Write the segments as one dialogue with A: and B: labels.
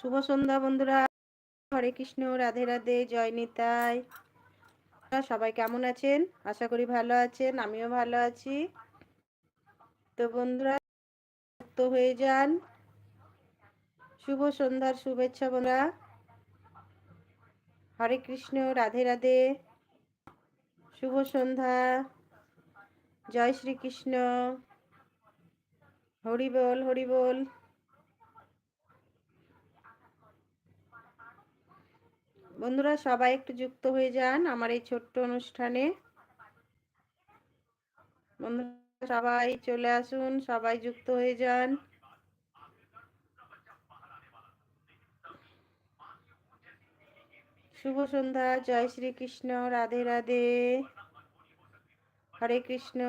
A: শুভ সন্ধ্যা বন্ধুরা। হরে কৃষ্ণ, রাধে রাধে, জয় নিতাই। সবাই কেমন আছেন? আশা করি ভালো আছেন, আমিও ভালো আছি। তো বন্ধুরা, মুক্ত হয়ে যান। শুভ সন্ধ্যার শুভেচ্ছা বন্ধুরা। হরে কৃষ্ণ, রাধে রাধে। শুভ সন্ধ্যা। জয় শ্রীকৃষ্ণ। হরি বল হরি বল। বন্ধুরা সবাই একটু যুক্ত হয়ে যান আমার এই ছোট্ট অনুষ্ঠানে। বন্ধুরা সবাই চলে আসুন, সবাই যুক্ত হয়ে যান। শুভ সন্ধ্যা, জয় শ্রীকৃষ্ণ, রাধে রাধে। হরে কৃষ্ণ।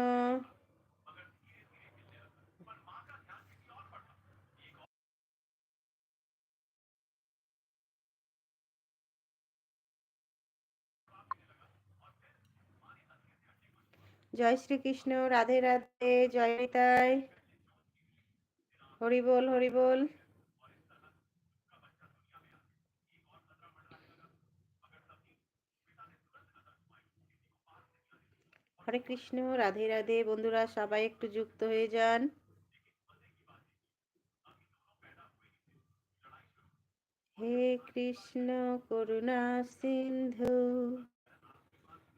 A: জয় শ্রীকৃষ্ণ, রাধে রাধে, জয় নিতাই। হরি বল হরি বল। হরে কৃষ্ণ, রাধে রাধে। বন্ধুরা, সবাই একটু যুক্ত হয়ে যান। হে কৃষ্ণ, করুণা সিন্ধু।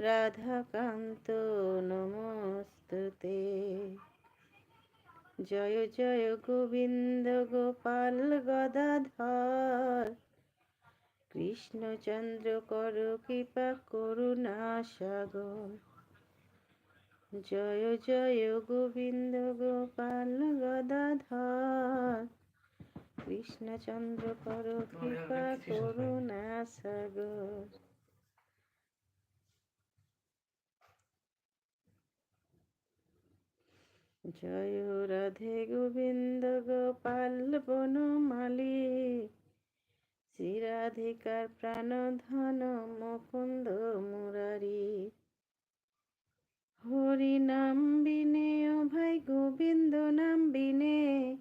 A: রাধাকান্ত নমস্তুতে। জয় জয় গোবিন্দ গোপাল গদাধর। কৃষ্ণচন্দ্র কর কৃপা করুণা সাগর। জয় জয় গোবিন্দ গোপাল গদাধর। কৃষ্ণচন্দ্র কর কৃপা করুণা সাগর। জয় রাধে গোবিন্দ গোপাল বনমালী শ্রীরাধিকার প্রাণধন মুকুন্দ মুরারি। হরি নাম বিনে, ও ভাই গোবিন্দ নাম বিনে।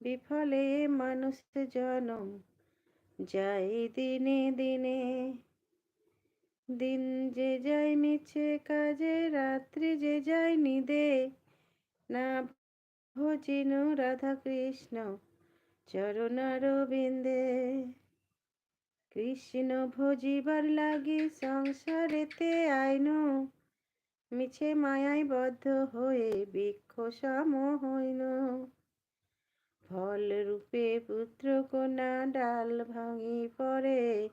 A: বিফলে মানুষ জনম যাই দিনে দিনে। দিন যে যাই মিছে কাজে, রাত্রি যে যায় নিদে। না ভজিন রাধা কৃষ্ণ চরণারবিন্দে কৃষ্ণ ভজিবার লাগি সংসারেতে আইন, মিছে মায়ায় বদ্ধ হয়ে বৃক্ষ সম হইন। ফল রূপে পুত্র কন্যা ডাল ভাঙি পড়ে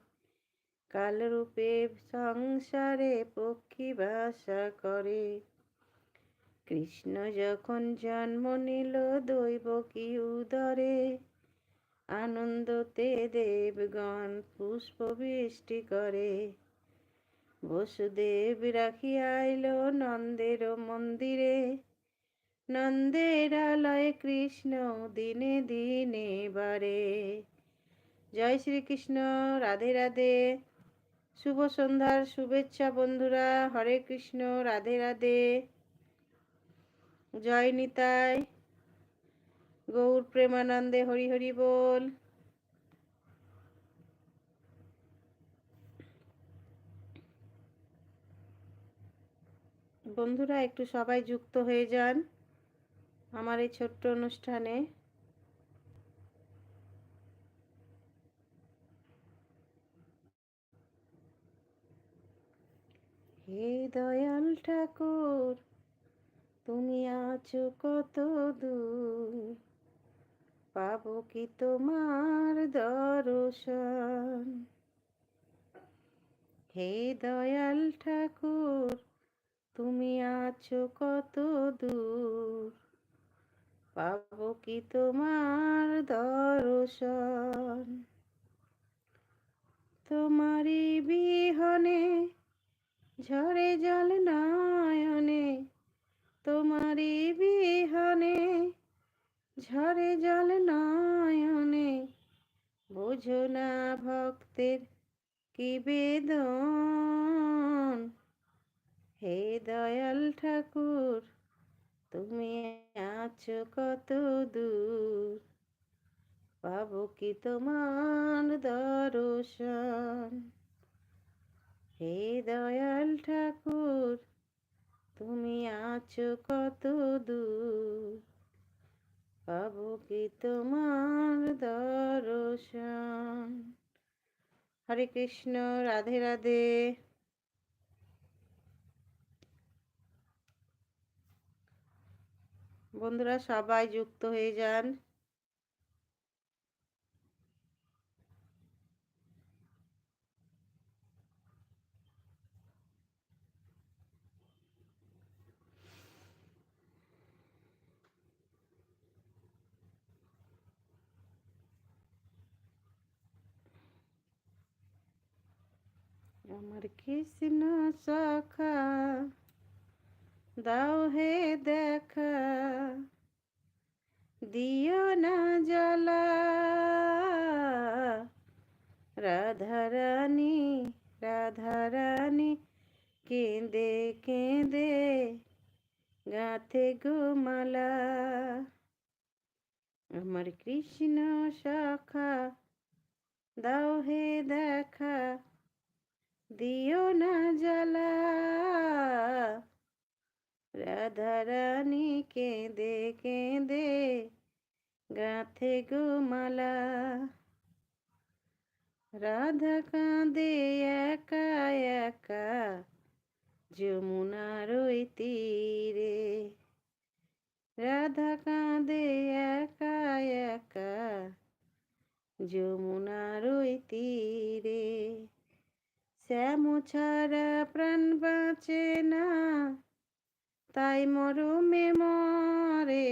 A: কাল রূপে সংসারে পক্ষী বাসা করে। কৃষ্ণ যখন জন্ম নিল দৈব কি উদরে আনন্দতে দেবগণ পুষ্প বৃষ্টি করে। বসুদেব রাখিয়া আইল নন্দের মন্দিরে। নন্দের আলয় কৃষ্ণ দিনে দিনে বারে। জয় শ্রীকৃষ্ণ, রাধে রাধে। শুভ সন্ধ্যার শুভেচ্ছা বন্ধুরা, হরে কৃষ্ণ, রাধে রাধে। জয় নিতাই। গৌর প্রেমানন্দে হরি হরি বল। বন্ধুরা, একটু সবাই যুক্ত হয়ে যান আমার এই ছোট্ট অনুষ্ঠানে। হে দয়াল ঠাকুর তুমি আছো কত দূর? পাবো কি তোমার দর্শন? হে দয়াল ঠাকুর, তুমি আছো কত দূর? পাবো কি তোমার দর্শন? তোমারি বিহনে ঝরে জল নয়নে তোমারি বিহনে, ঝরে জল নয়নে, বোঝো না ভক্তের কি বেদন? হে দয়াল ঠাকুর, তুমি আছো কত দূর? পাবো কি তোমার দর্শন? হে দয়াল ঠাকুর তুমি আছো কত দূর? পাবো কি তোমার দর্শন? হরে কৃষ্ণ, রাধে রাধে। বন্ধুরা সবাই যুক্ত হয়ে যান আমার কৃষ্ণ সখা দাও হে দেখা। দিও না জ্বালা। রাধারানী রাধারানী কেঁদে কেঁদে গাথে গোমালা আমার কৃষ্ণ শাখা, দাও হে দেখা। দিও না জ্বালা। রাধারানী কেঁদে কেঁদে গাথে গোমালা রাধা কাঁদে একা একা যমুনার ওই তীরে। রাধা কাঁদে একা একা যমুনার ওই তীরে। শ্যাম ছাড়া প্রাণ বাঁচে না। তাই মরমে মরে,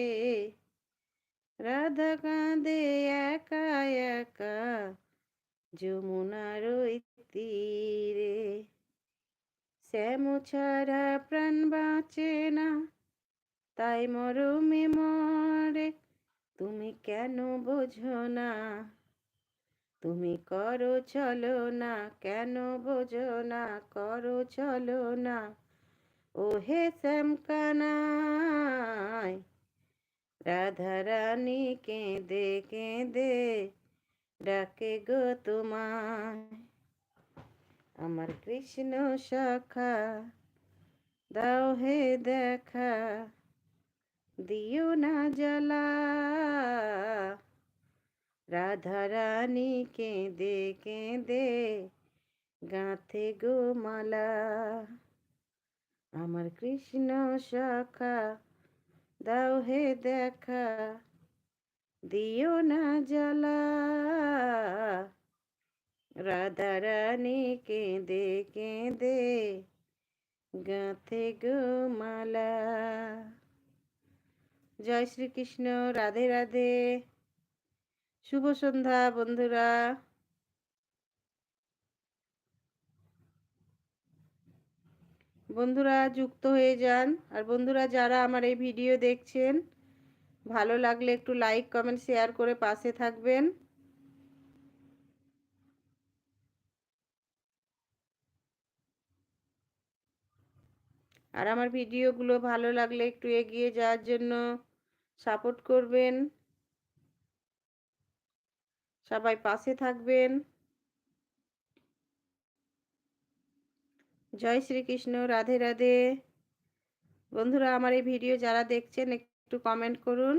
A: রাধা কাঁদে একা একা যমুনার ওই তীরে। শ্যাম ছাড়া প্রাণ বাঁচে না, তাই মরমে মরে, তুমি কেন বোঝো না? তুমি করো, চলো না, কেন বোঝো না? করো, চলো না। ও হে শ্যামকানাই রাধারানী কেঁদে কেঁদে ডাকে গো তোমায়। আমার কৃষ্ণ শাখা, দাও হে দেখা, দিও না জ্বালা। রাধারানী কেঁদে কেঁদে গাঁথে গো মালা। আমার কৃষ্ণ শাখা, দাও হে দেখা, দিও না জ্বালা। রাধারানী কেঁদে কেঁদে গাঁথে গো মালা। জয় শ্রীকৃষ্ণ, রাধে রাধে। শুভ সন্ধ্যা, বন্ধুরা। বন্ধুরা, যুক্ত হয়ে যান। আর বন্ধুরা, যারা আমার এই ভিডিও দেখছেন, ভালো লাগলে একটু লাইক, কমেন্ট, শেয়ার করে পাশে থাকবেন। আর আমার ভিডিওগুলো ভালো লাগলে একটু এগিয়ে যাওয়ার জন্য সাপোর্ট করবেন। সবাই পাশে থাকবেন। জয় শ্রীকৃষ্ণ, রাধে রাধে। বন্ধুরা, আমার এই ভিডিও যারা দেখছেন, একটু কমেন্ট করুন।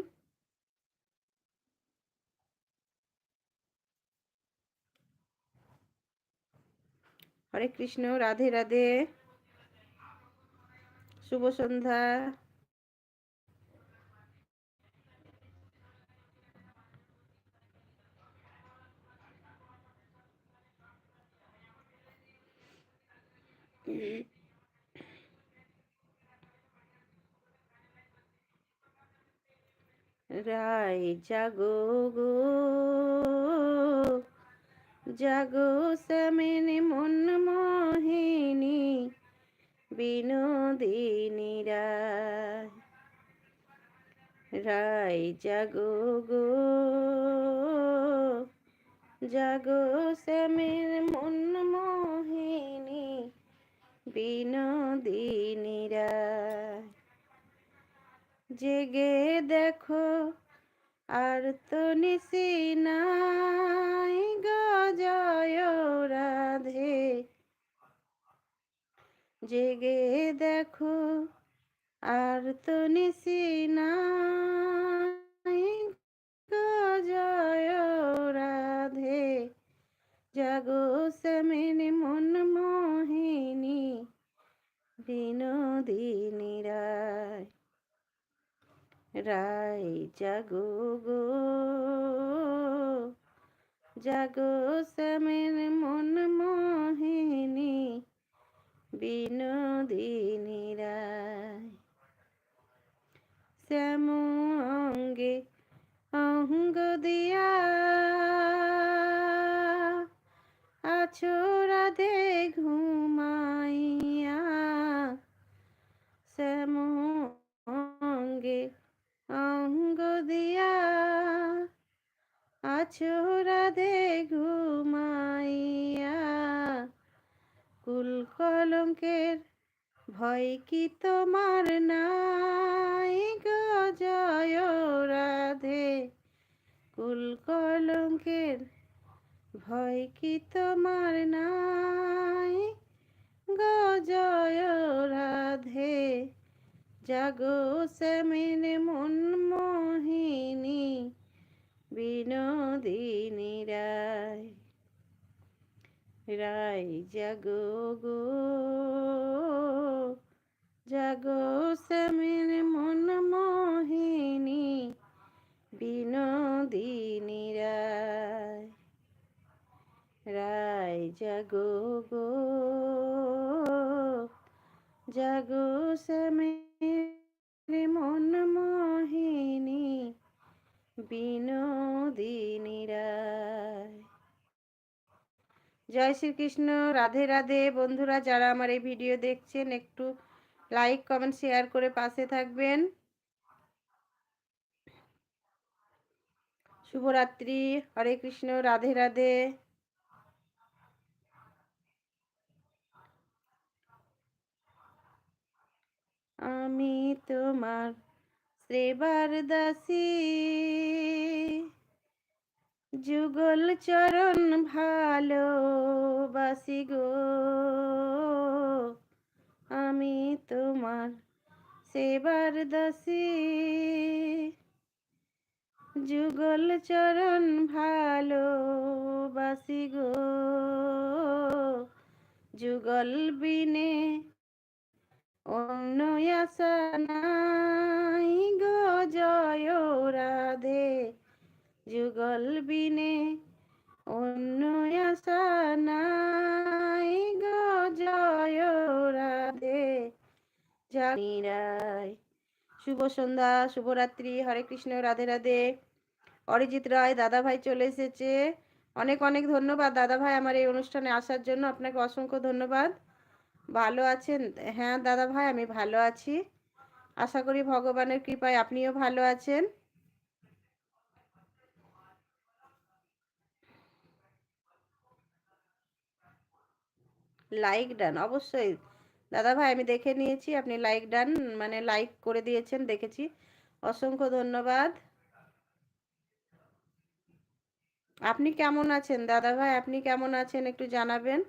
A: হরে কৃষ্ণ, রাধে রাধে। শুভ সন্ধ্যা। রায় জাগো গো, জাগো শ্যামিনী মন মোহিনী, বিনোদিনী রায়। রায় জাগো গো, জাগো শ্যামের মন মোহিনী বিনোদিনী রায় জেগে দেখো, আর তো নিশি নাই গজয় রাধে। জেগে দেখো, আর তো নিশি নাই গজয় রাধে। জাগো সমিনি মন মোহিনী বিনোদিনী রায় রাই জাগো গো। জাগো শ্যামের মন মোহিনী বিনোদিনী রায়। শ্যাম অঙ্গে অঙ্গ দিয়া রাধে ঘুমাইয়া শ্যাম অঙ্গে অঙ্গ দিয়া আছো রাধে ঘুমাইয়া কুল কলঙ্কের ভয় কি তোমার নাই গজয় রাধে। কুল কলঙ্কের ভয় কি তোমার নাই? গজয় রাধে, জাগো শ্যামিন মন মোহিনী, বিনোদিনী রায়। রায় জাগো গো, জাগো শ্যামিন মন মোহিনী, বিনোদিনী রায়। রায় জাগো গো, জাগো শ্যামের মন মোহিনী, বিনোদিনী রায়। জয় শ্রীকৃষ্ণ, রাধে রাধে। বন্ধুরা, যারা আমার এই ভিডিও দেখছেন, একটু লাইক, কমেন্ট, শেয়ার করে পাশে থাকবেন। শুভরাত্রি। হরে কৃষ্ণ, রাধে রাধে। আমি তোমার শ্রেবার দাসী। যুগল চরণ ভালোবাসি গো। আমি তোমার সেবার দাসী। যুগল চরণ ভালোবাসি গো। যুগল বিনে আশা গো জয় রাধে, যুগল বিনে অন্য আশা জয় রাধে। শুভ সন্ধ্যা, শুভরাত্রি, হরে কৃষ্ণ, রাধে রাধে। অরিজিৎ রায়, দাদা ভাই চলে এসেছে। অনেক অনেক ধন্যবাদ দাদা ভাই আমার এই অনুষ্ঠানে আসার জন্য। আপনাকে অসংখ্য ধন্যবাদ। ভালো আছেন? হ্যাঁ দাদা ভাই, আমি ভালো আছি। আশা করি ভগবানের কৃপায় আপনিও ভালো আছেন। লাইক ডান অবশ্যই। দাদা ভাই, আমি দেখে নিয়েছি, আপনি লাইক ডান মানে লাইক করে দিয়েছেন, দেখেছি। অসংখ্য ধন্যবাদ। আপনি কেমন আছেন? দাদা ভাই, আপনি কেমন আছেন? একটু জানাবেন।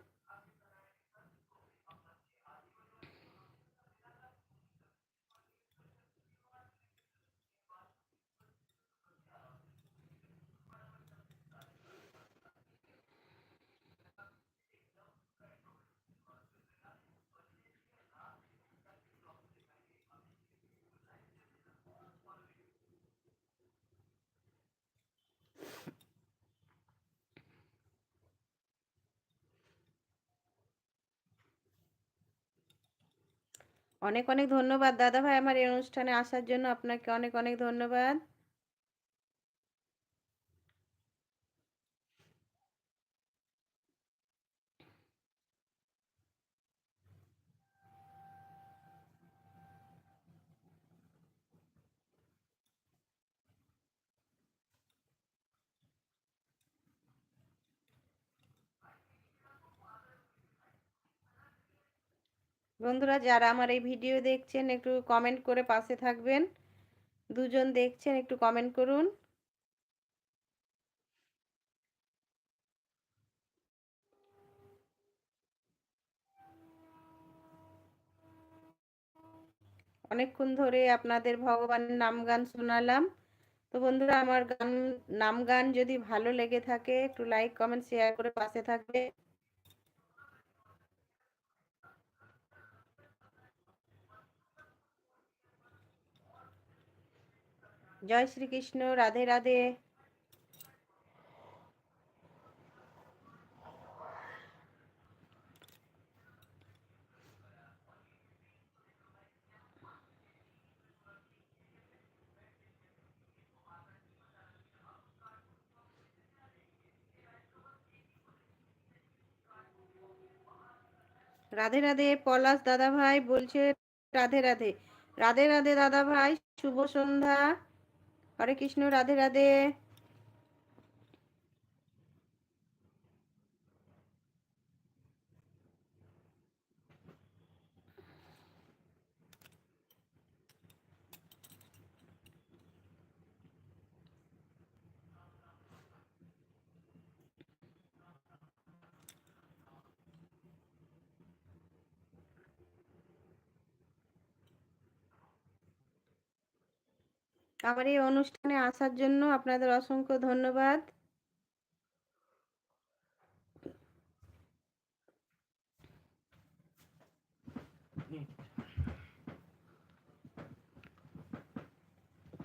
A: অনেক অনেক ধন্যবাদ। দাদা ভাই আমার এই অনুষ্ঠানে আসার জন্য আপনাকে অনেক অনেক ধন্যবাদ। বন্ধুরা, যারা আমার এই ভিডিও দেখছেন, একটু কমেন্ট করে পাশে থাকবেন। দুজন দেখছেন, একটু কমেন্ট করুন। অনেকক্ষণ ধরে আপনাদের ভগবানের নাম গান শোনালাম। তো বন্ধুরা, আমার গান, নাম গান যদি ভালো লেগে থাকে, একটু লাইক কমেন্ট শেয়ার করে পাশে থাকবে। জয় শ্রীকৃষ্ণ, রাধে রাধে। রাধে রাধে, পলাশ দাদা ভাই বলছে, রাধে রাধে। রাধে রাধে দাদা ভাই শুভ সন্ধ্যা। হরে কৃষ্ণ রাধে রাধে। আমার এই অনুষ্ঠানে আসার জন্য আপনাদের অসংখ্য ধন্যবাদ।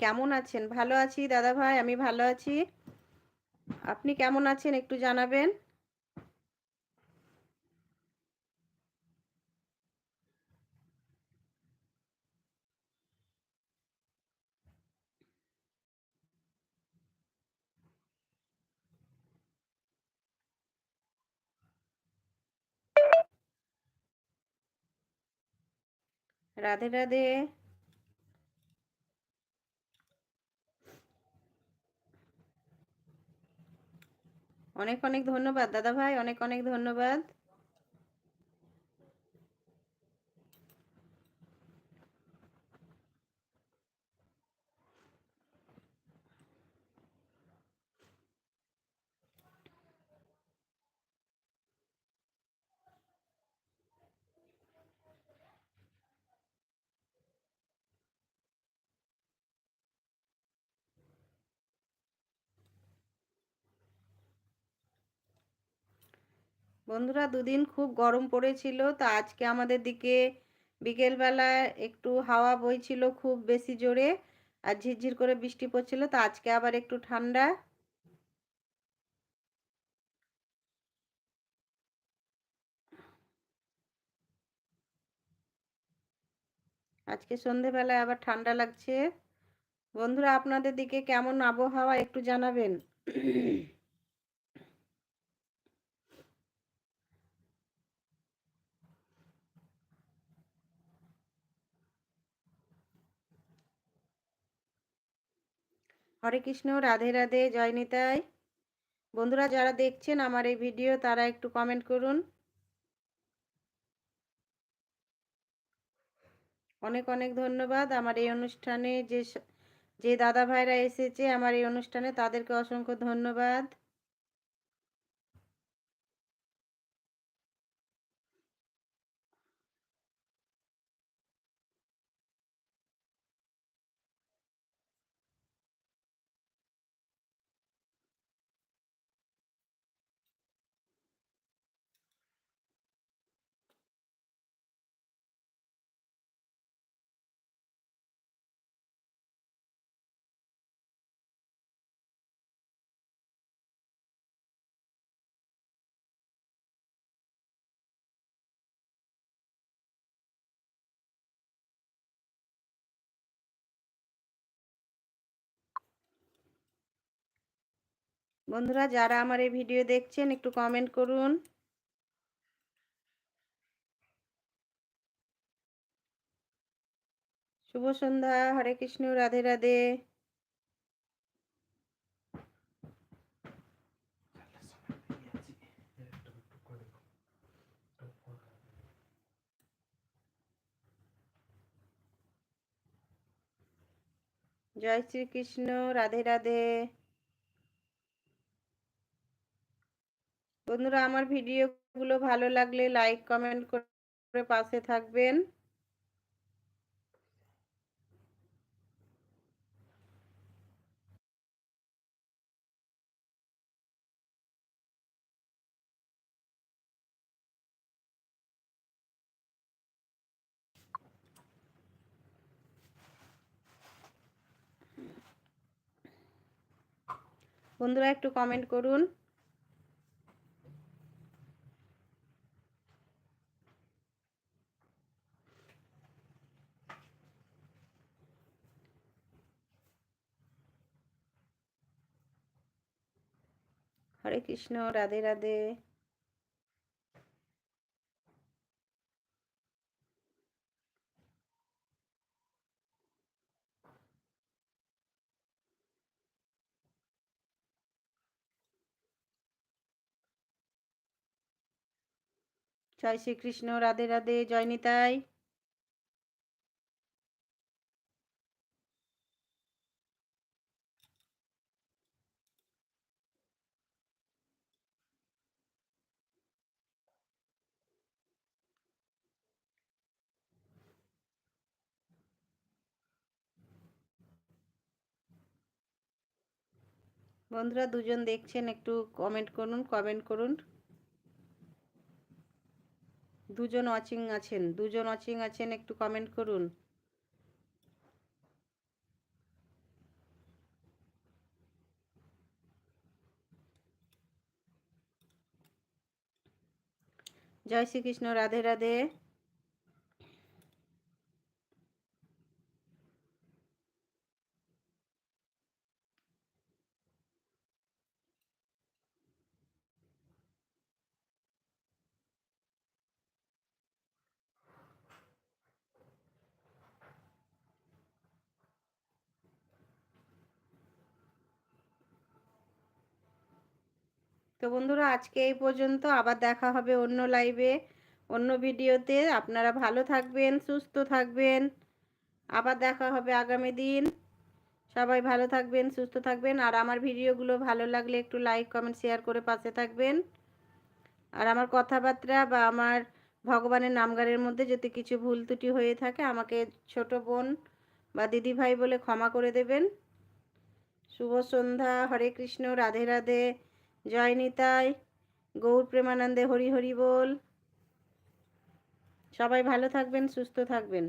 A: কেমন আছেন? ভালো আছি দাদা ভাই, আমি ভালো আছি। আপনি কেমন আছেন একটু জানাবেন? রাধে রাধে। অনেক অনেক ধন্যবাদ দাদা ভাই অনেক অনেক ধন্যবাদ। বন্ধুরা দুদিন খুব গরম পড়েছিল, তা আজকে আমাদের দিকে বিকেলবেলা একটু হাওয়া বইছিল খুব বেশি জোরে আর ঝিরঝির করে বৃষ্টি পড়ছিল, তা আজকে আবার একটু ঠান্ডা। আজকে সন্ধেবেলায় আবার ঠান্ডা লাগছে। বন্ধুরা আপনাদের দিকে কেমন আবহাওয়া একটু জানাবেন। হরে কৃষ্ণ, রাধে রাধে, জয় নিতাই। বন্ধুরা, যারা দেখছেন আমার এই ভিডিও, তারা একটু কমেন্ট করুন। অনেক অনেক ধন্যবাদ। আমার এই অনুষ্ঠানে যে যে দাদা ভাইরা এসেছে, আমার এই অনুষ্ঠানে তাদেরকে অসংখ্য ধন্যবাদ। বন্ধুরা, যারা আমার এই ভিডিও দেখছেন, একটু কমেন্ট করুন। শুভ সন্ধ্যা, হরে কৃষ্ণ, রাধে রাধে। জয় শ্রীকৃষ্ণ, রাধে রাধে। বন্ধুরা আমার ভিডিওগুলো ভালো লাগলে লাইক কমেন্ট করে পাশে থাকবেন। বন্ধুরা একটু কমেন্ট করুন। হরে কৃষ্ণ রাধে রাধে। জয় শ্রীকৃষ্ণ রাধে রাধে। জয় নিতাই। বন্ধুরা দুজন দেখছেন, একটু কমেন্ট করুন কমেন্ট করুন। দুজন ওয়াচিং আছেন, দুজন ওয়াচিং আছেন, একটু কমেন্ট করুন। জয় শ্রীকৃষ্ণ, রাধে রাধে। তো বন্ধুরা, আজকে এই পর্যন্ত। আবার দেখা হবে অন্য লাইভে অন্য ভিডিওতে আপনারা ভালো থাকবেন, সুস্থ থাকবেন। আবার দেখা হবে আগামী দিন। সবাই ভালো থাকবেন, সুস্থ থাকবেন। আর আমার ভিডিওগুলো ভালো লাগলে একটু লাইক কমেন্ট শেয়ার করে পাশে থাকবেন। আর আমার কথাবার্তা বা আমার ভগবানের নামগারের মধ্যে যদি কিছু ভুল ত্রুটি হয়ে থাকে, আমাকে ছোট বোন বা দিদি ভাই বলে ক্ষমা করে দেবেন। শুভ সন্ধ্যা, হরে কৃষ্ণ, রাধে রাধে। জয় নিতাই গৌর প্রেমানন্দে হরি হরি বল। সবাই ভালো থাকবেন সুস্থ থাকবেন।